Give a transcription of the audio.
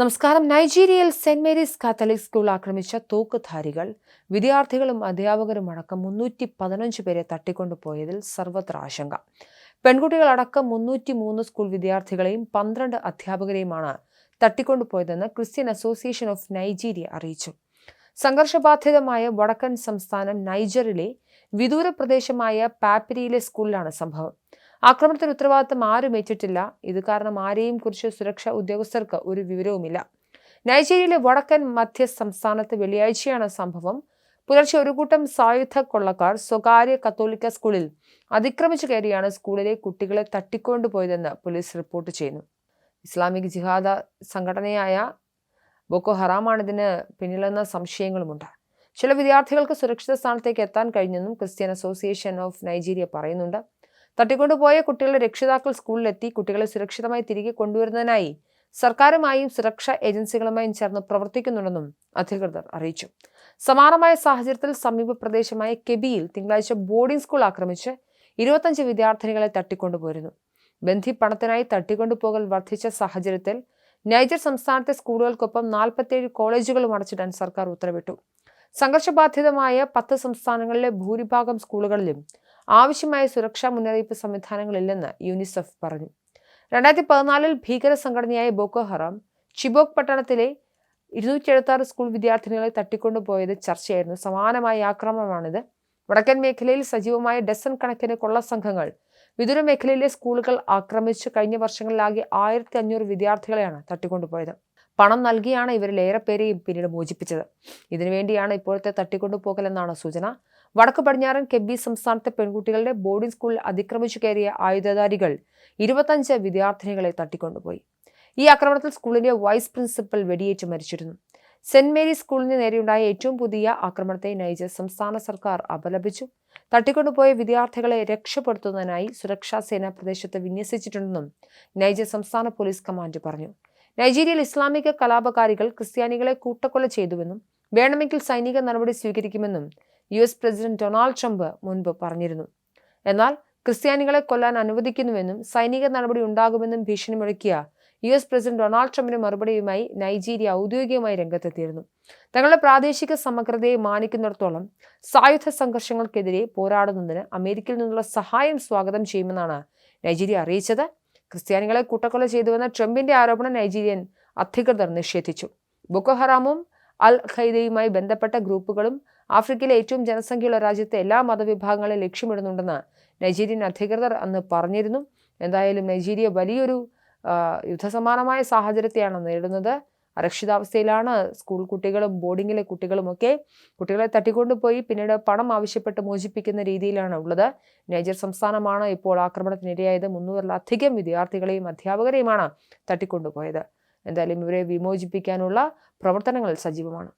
നമസ്കാരം. നൈജീരിയയിൽ Saint Mary's Catholic school ആക്രമിച്ച തോക്കുധാരികൾ വിദ്യാർത്ഥികളും അധ്യാപകരും അടക്കം മുന്നൂറ്റി പതിനഞ്ച് പേരെ തട്ടിക്കൊണ്ടുപോയതിൽ സർവത്ര ആശങ്ക. പെൺകുട്ടികളടക്കം മുന്നൂറ്റി മൂന്ന് സ്കൂൾ വിദ്യാർത്ഥികളെയും പന്ത്രണ്ട് അധ്യാപകരെയുമാണ് തട്ടിക്കൊണ്ടുപോയതെന്ന് ക്രിസ്ത്യൻ അസോസിയേഷൻ ഓഫ് നൈജീരിയ അറിയിച്ചു. സംഘർഷബാധിതമായ വടക്കൻ സംസ്ഥാനം നൈജറിലെ വിദൂര പ്രദേശമായ പാപ്പിരിയിലെ സ്കൂളിലാണ് സംഭവം. ആക്രമണത്തിന് ഉത്തരവാദിത്തം ആരും ഏറ്റിട്ടില്ല. ഇത് കാരണം ആരെയും കുറിച്ച് സുരക്ഷാ ഉദ്യോഗസ്ഥർക്ക് ഒരു വിവരവുമില്ല. നൈജീരിയയിലെ വടക്കൻ മധ്യ സംസ്ഥാനത്ത് വെള്ളിയാഴ്ചയാണ് സംഭവം. പുലർച്ചെ ഒരു കൂട്ടം സായുധ കൊള്ളക്കാർ സ്വകാര്യ കത്തോലിക്ക സ്കൂളിൽ അതിക്രമിച്ചു കയറിയാണ് സ്കൂളിലെ കുട്ടികളെ തട്ടിക്കൊണ്ടുപോയതെന്ന് പോലീസ് റിപ്പോർട്ട് ചെയ്യുന്നു. ഇസ്ലാമിക് ജിഹാദ സംഘടനയായ ബൊക്കോ ഹറാമാണ് ഇതിന് പിന്നിലെന്ന സംശയങ്ങളുമുണ്ട്. ചില വിദ്യാർത്ഥികൾക്ക് സുരക്ഷിത സ്ഥാനത്തേക്ക് എത്താൻ കഴിഞ്ഞെന്നും ക്രിസ്ത്യൻ അസോസിയേഷൻ ഓഫ് നൈജീരിയ പറയുന്നുണ്ട്. തട്ടിക്കൊണ്ടുപോയ കുട്ടികളുടെ രക്ഷിതാക്കൾ സ്കൂളിലെത്തി കുട്ടികളെ സുരക്ഷിതമായി തിരികെ കൊണ്ടുവരുന്നതിനായി സർക്കാരുമായും സുരക്ഷാ ഏജൻസികളുമായും ചേർന്ന് പ്രവർത്തിക്കുന്നുണ്ടെന്നും അധികൃതർ അറിയിച്ചു. സമാനമായ സാഹചര്യത്തിൽ സമീപ പ്രദേശമായ കെബിയിൽ തിങ്കളാഴ്ച ബോർഡിംഗ് സ്കൂൾ ആക്രമിച്ച് ഇരുപത്തഞ്ച് വിദ്യാർത്ഥിനികളെ തട്ടിക്കൊണ്ടുപോയിരുന്നു. ബന്ധി പണത്തിനായി തട്ടിക്കൊണ്ടുപോകൽ വർദ്ധിച്ച സാഹചര്യത്തിൽ നൈജർ സംസ്ഥാനത്തെ സ്കൂളുകൾക്കൊപ്പം നാൽപ്പത്തിയേഴ് കോളേജുകളും അടച്ചിടാൻ സർക്കാർ ഉത്തരവിട്ടു. സംഘർഷബാധിതമായ പത്ത് സംസ്ഥാനങ്ങളിലെ ഭൂരിഭാഗം സ്കൂളുകളിലും ആവശ്യമായ സുരക്ഷാ മുന്നറിയിപ്പ് സംവിധാനങ്ങളില്ലെന്ന് യൂനിസെഫ് പറഞ്ഞു. രണ്ടായിരത്തി പതിനാലിൽ ഭീകര സംഘടനയായ ബോക്കോ ഹറാം ചിബോക് പട്ടണത്തിലെ ഇരുന്നൂറ്റി എഴുപത്തി സ്കൂൾ വിദ്യാർത്ഥിനികളെ തട്ടിക്കൊണ്ടുപോയത് ചർച്ചയായിരുന്നു. സമാനമായ ആക്രമണമാണിത്. വടക്കൻ മേഖലയിൽ സജീവമായ ഡസൻ കണക്കിന് കൊള്ള സംഘങ്ങൾ വിദൂര മേഖലയിലെ സ്കൂളുകൾ ആക്രമിച്ച് കഴിഞ്ഞ വർഷങ്ങളിലാകെ ആയിരത്തി അഞ്ഞൂറ് വിദ്യാർത്ഥികളെയാണ് തട്ടിക്കൊണ്ടുപോയത്. പണം നൽകിയാണ് ഇവരിൽ ഏറെ പേരെയും പിന്നീട് മോചിപ്പിച്ചത്. ഇതിനുവേണ്ടിയാണ് ഇപ്പോഴത്തെ തട്ടിക്കൊണ്ടുപോകലെന്നാണ് സൂചന. വടക്കു പടിഞ്ഞാറൻ കെബി സംസ്ഥാനത്തെ പെൺകുട്ടികളുടെ ബോർഡിംഗ് സ്കൂളിൽ അതിക്രമിച്ചു കയറിയ ആയുധധാരികൾ ഇരുപത്തഞ്ച് വിദ്യാർത്ഥിനികളെ തട്ടിക്കൊണ്ടുപോയി ഈ ആക്രമണത്തിൽ സ്കൂളിന്റെ വൈസ് പ്രിൻസിപ്പൽ വെടിയേറ്റ് മരിച്ചിരുന്നു. സെന്റ് മേരീസ് സ്കൂളിന് നേരെയുണ്ടായ ഏറ്റവും പുതിയ ആക്രമണത്തെ നയിച്ച് സംസ്ഥാന സർക്കാർ അപലപിച്ചു. തട്ടിക്കൊണ്ടുപോയ വിദ്യാർത്ഥികളെ രക്ഷപ്പെടുത്തുന്നതിനായി സുരക്ഷാ സേന പ്രദേശത്ത് വിന്യസിച്ചിട്ടുണ്ടെന്നും നൈജർ സംസ്ഥാന പോലീസ് കമാൻഡ് പറഞ്ഞു. നൈജീരിയയിൽ ഇസ്ലാമിക കലാപകാരികൾ ക്രിസ്ത്യാനികളെ കൂട്ടക്കൊല ചെയ്തുവെന്നും വേണമെങ്കിൽ സൈനിക നടപടി സ്വീകരിക്കുമെന്നും U S president Donald Trump മുൻപ് പറഞ്ഞിരുന്നു. എന്നാൽ ക്രിസ്ത്യാനികളെ കൊല്ലാൻ അനുവദിക്കുന്നുവെന്നും സൈനിക നടപടി ഉണ്ടാകുമെന്നും ഭീഷണി മുഴക്കിയ യു എസ് പ്രസിഡന്റ് ഡൊണാൾഡ് ട്രംപിന്റെ മറുപടിയുമായി നൈജീരിയ ഔദ്യോഗികമായി രംഗത്തെത്തിയിരുന്നു. തങ്ങളുടെ പ്രാദേശിക സമഗ്രതയെ മാനിക്കുന്നിടത്തോളം സായുധ സംഘർഷങ്ങൾക്കെതിരെ പോരാടുന്നതിന് അമേരിക്കയിൽ നിന്നുള്ള സഹായം സ്വാഗതം ചെയ്യുമെന്നാണ് നൈജീരിയ അറിയിച്ചത്. ക്രിസ്ത്യാനികളെ കൂട്ടക്കൊല ചെയ്തുവെന്ന ട്രംപിന്റെ ആരോപണം നൈജീരിയൻ അധികൃതർ നിഷേധിച്ചു. ബൊക്കോഹറാമും അൽ ഖൈദയുമായി ബന്ധപ്പെട്ട ഗ്രൂപ്പുകളും ആഫ്രിക്കയിലെ ഏറ്റവും ജനസംഖ്യയുള്ള രാജ്യത്തെ എല്ലാ മതവിഭാഗങ്ങളെ ലക്ഷ്യമിടുന്നുണ്ടെന്ന് നൈജീരിയൻ അധികൃതർ അന്ന് പറഞ്ഞിരുന്നു. എന്തായാലും നൈജീരിയ വലിയൊരു യുദ്ധസമാനമായ സാഹചര്യത്തെയാണ് നേരിടുന്നത്. അരക്ഷിതാവസ്ഥയിലാണ്. സ്കൂൾ കുട്ടികളും ബോർഡിങ്ങിലെ കുട്ടികളുമൊക്കെ കുട്ടികളെ തട്ടിക്കൊണ്ടുപോയി പിന്നീട് പണം ആവശ്യപ്പെട്ട് മോചിപ്പിക്കുന്ന രീതിയിലാണ് ഉള്ളത്. നൈജർ സംസ്ഥാനമാണ് ഇപ്പോൾ ആക്രമണത്തിനിരയായത്. മുന്നൂറിലധികം വിദ്യാർത്ഥികളെയും അധ്യാപകരെയുമാണ് തട്ടിക്കൊണ്ടുപോയത്. എന്തായാലും ഇവരെ വിമോചിപ്പിക്കാനുള്ള പ്രവർത്തനങ്ങൾ സജീവമാണ്.